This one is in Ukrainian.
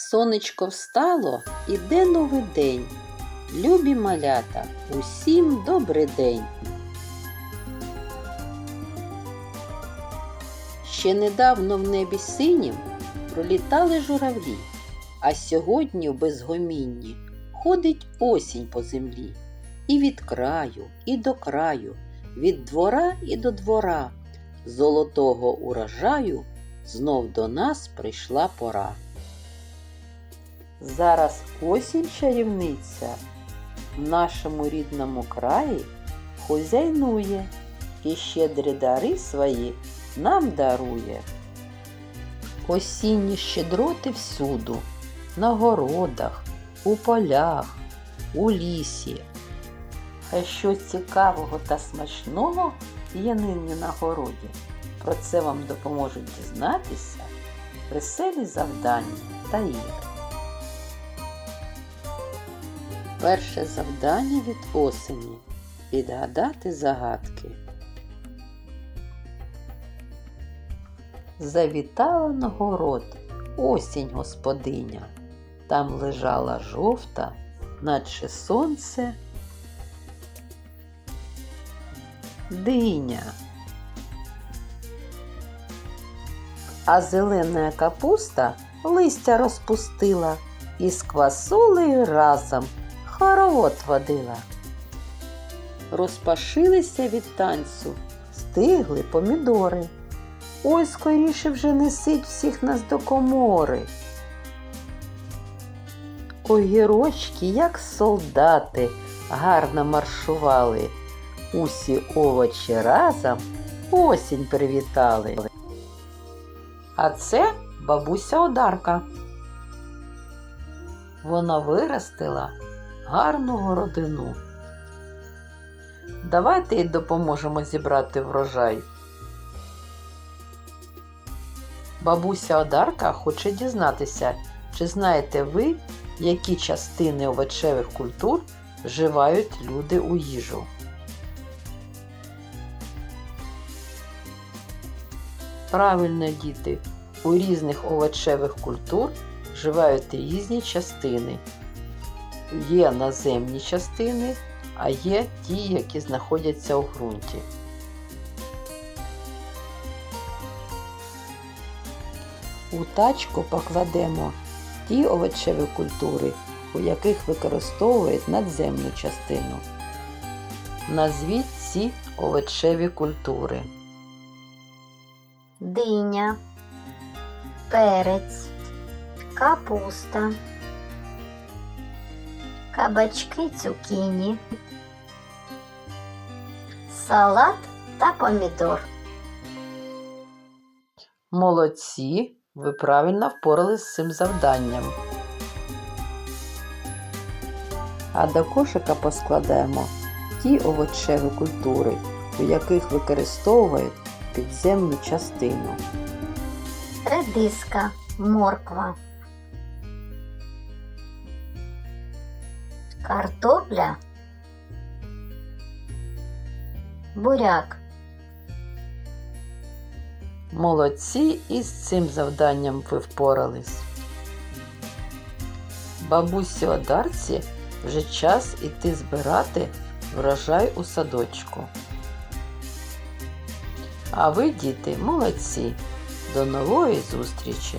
Сонечко встало, іде новий день. Любі малята, усім добрий день. Ще недавно в небі синім пролітали журавлі, а сьогодні в безгомінні ходить осінь по землі. І від краю, і до краю, від двора і до двора, золотого урожаю знов до нас прийшла пора. Зараз осінь чарівниця в нашому рідному краї хозяйнує і щедрі дари свої нам дарує. Осінні щедроти всюду, на городах, у полях, у лісі. А що цікавого та смачного є нині на городі. Про це вам допоможуть дізнатися веселі завдання та ігри. Перше завдання від осені відгадати загадки. Завітала на город осінь господиня. Там лежала жовта, наче сонце. Диня. А зелена капуста листя розпустила і з квасолею разом хоровод водила. Розпашилися від танцю, стигли помідори. Ой, скоріше вже несить всіх нас до комори. Огірочки, як солдати, гарно маршували. Усі овочі разом осінь привітали. А це бабуся Одарка. Вона виростила гарну городину. Давайте їй допоможемо зібрати врожай. Бабуся Одарка хоче дізнатися, чи знаєте ви, які частини овочевих культур вживають люди у їжу. Правильно, діти, у різних овочевих культур вживають різні частини. Є наземні частини, а є ті, які знаходяться у ґрунті. У тачку покладемо ті овочеві культури, у яких використовують надземну частину. Назвіть ці овочеві культури. диня, перець, капуста, кабачки цукіні, салат та помідор. Молодці, ви правильно впоралися з цим завданням. А до кошика поскладаємо ті овочеві культури, у яких використовують підземну частину. редиска, морква, картопля, буряк, Молодці і з цим завданням ви впорались. Бабусі Одарці вже час іти збирати врожай у садочку. А ви, діти, молодці. До нової зустрічі!